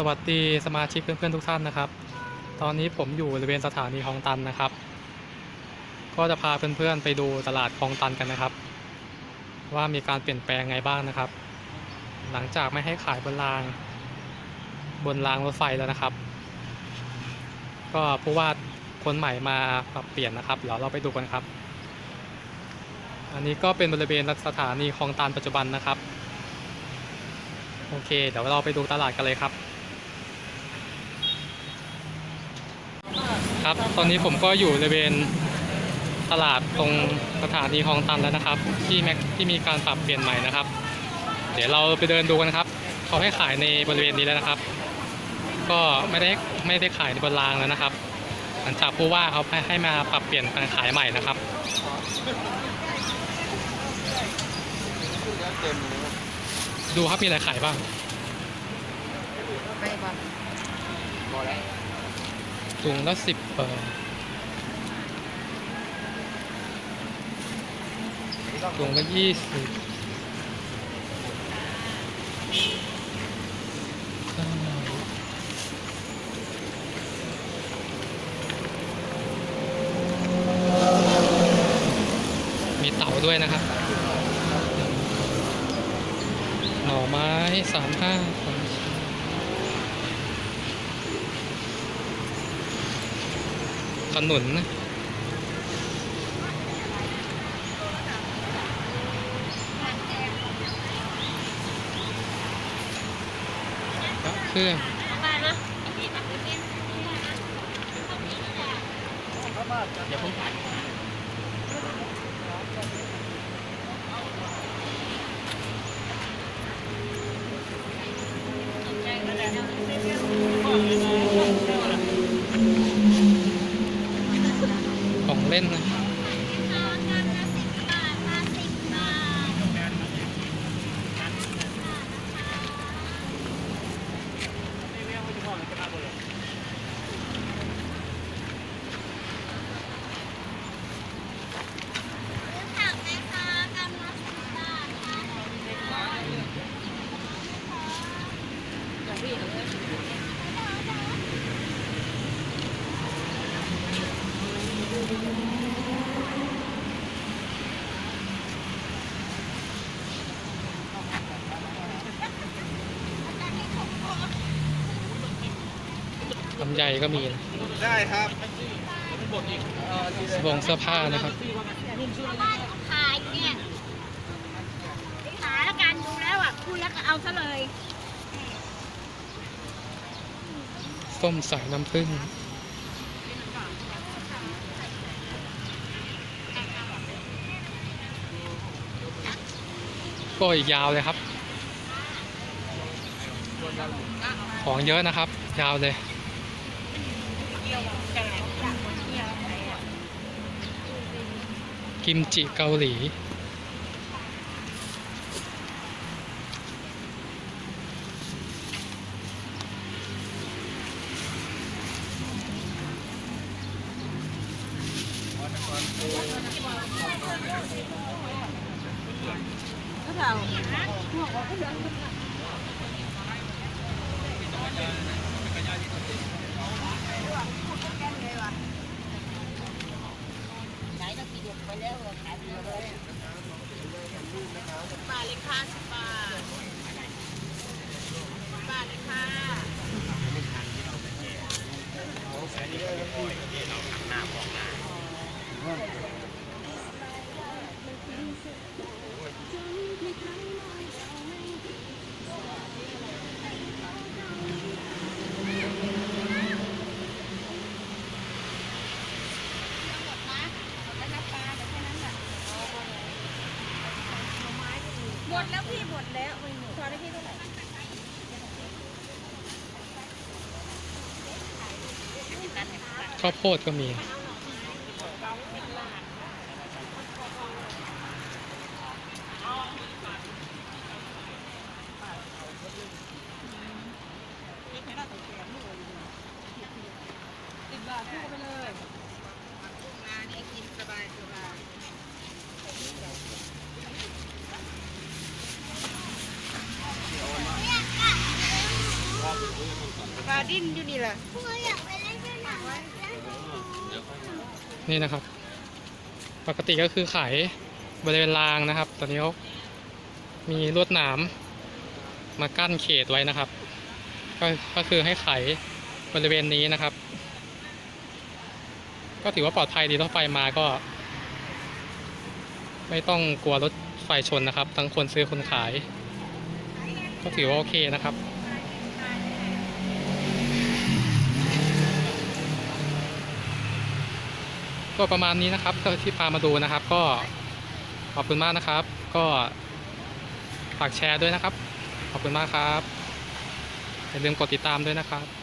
สวัสดีสมาชิกเพื่อนๆทุกท่านนะครับ ตอนนี้ผมอยู่บริเวณสถานีคลองตันนะครับ ก็จะพาเพื่อนๆไปดูตลาดคลองตันกันนะครับ ว่ามีการเปลี่ยนแปลงไงบ้างนะครับ หลังจากไม่ให้ขายบนราง บนรางรถไฟแล้วนะครับ ก็ผู้ว่าคนใหม่มาปรับเปลี่ยนนะครับเดี๋ยวเราไปดูกันครับ อันนี้ก็เป็นบริเวณสถานีคลองตันปัจจุบันนะครับ โอเค เดี๋ยวเราไปดูตลาดกันเลยครับ ครับ ตอนนี้ผมก็อยู่บริเวณตลาดตรงสถานีคลองตันแล้วนะครับ ที่แม็กที่มีการปรับเปลี่ยนใหม่นะครับ เดี๋ยวเราไปเดินดูกันครับเขาให้ขายในบริเวณนี้แล้วนะครับ ก็ไม่ได้ไม่ได้ขายในบนรางแล้วนะครับหลังจากผู้ว่าเขาให้ให้มาปรับเปลี่ยนการขายใหม่นะครับดูครับมีอะไรขายบ้างไม่บ้างพอแล้ว ถุงละสิบเออถุงละยี่สิบมีเต่าด้วยนะครับ หน่อไม้สามห้า ขนุนนะพระเครื่องอย่าเพิ่งขาย เล่นนะ ลำไยก็มีนะได้ครับสบงเสื้อผ้านะครับชาวบ้านเขาขายเนี่ยไปหาแล้วกันดูแล้วอะพูดแล้วก็เอาซะเลย ส้มสายน้ำผึ้ง ก็อีกยาวเลยครับ ของเยอะนะครับ ยาวเลยกิมจิเกาหลี ไหนเรากี่เด็กไปแล้วขายไปเลยบาเลยค่ะสิบบาทบาทเลยค่ะ ห มดแล้วพี่หมดแล้วไม่หมดทอนได้พี่เท่าไหร่ข้าวโพดก็มี สิบบาทคู่ไปเลยงานนี้กินสบายสบาย เดิ้นอยู่นี่แหละนี่นะครับ ปกติก็คือขายบริเวณรางนะครับ ตอนนี้เขามีลวดหนามมากั้นเขตไว้นะครับ ก็ก็คือให้ขายบริเวณนี้นะครับ ก็ถือว่าปลอดภัยดีรถไฟมาก็ ไม่ต้องกลัวรถไฟชนนะครับ ทั้งคนซื้อคนขาย ก็ถือว่าโอเคนะครับ ก็ประมาณนี้นะครับที่พามาดูนะครับ ก็ขอบคุณมากนะครับ ก็ฝากแชร์ด้วยนะครับ ขอบคุณมากครับอย่าลืมกดติดตามด้วยนะครับ